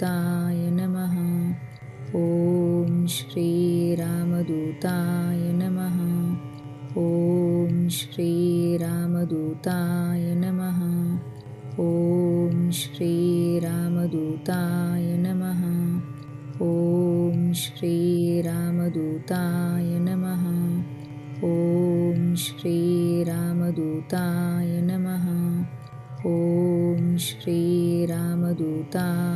श्रीरामदूताय नमः। ॐ श्रीरामदूताय नमः। ॐ श्रीरामदूताय नमः। ॐ श्रीरामदूताय नमः। ॐ श्रीरामदूताय नमः। ॐ श्रीरामदूताय नमः। ॐ श्रीरामदूताय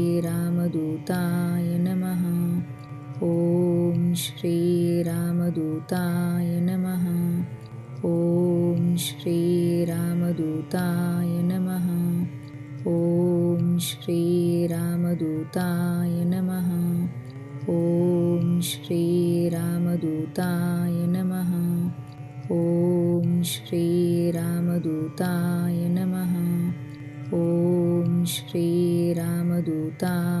श्रीरामदूताय नमः। ॐ श्रीरामदूताय नमः। ॐ श्रीरामदूताय नमः। ॐ श्रीरामदूताय नमः। ॐ श्रीरामदूताय नमः। ॐ श्रीरामदूताय नमः। ॐ श्रीरामदूताय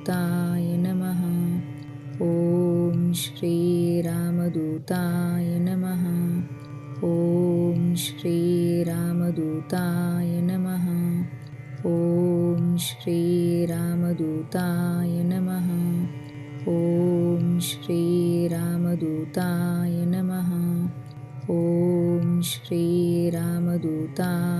श्रीरामदूताय नमः। ॐ श्रीरामदूताय नमः। ॐ श्रीरामदूताय नमः। ॐ श्रीरामदूताय नमः। ॐ श्रीरामदूताय नमः। ॐ श्रीरामदूताय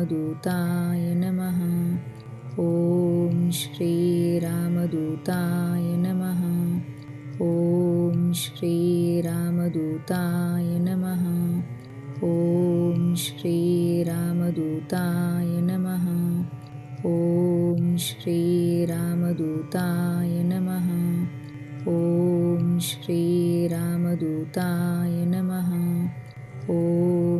श्रीरामदूताय नमः। ॐ श्रीरामदूताय नमः। ॐ श्रीरामदूताय नमः। ॐ श्रीरामदूताय नमः। ॐ श्रीरामदूताय नमः। ॐ श्रीरामदूताय नमः। ॐ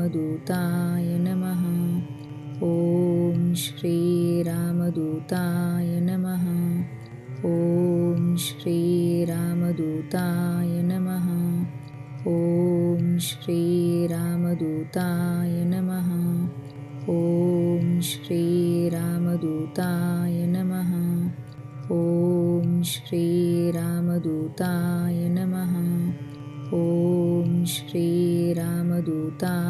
श्रीरामदूताय नमः। ॐ श्रीरामदूताय नमः। ॐ श्रीरामदूताय नमः। ॐ श्रीरामदूताय नमः। ॐ श्रीरामदूताय नमः। ॐ श्रीरामदूताय नमः। ॐ श्रीरामदूताय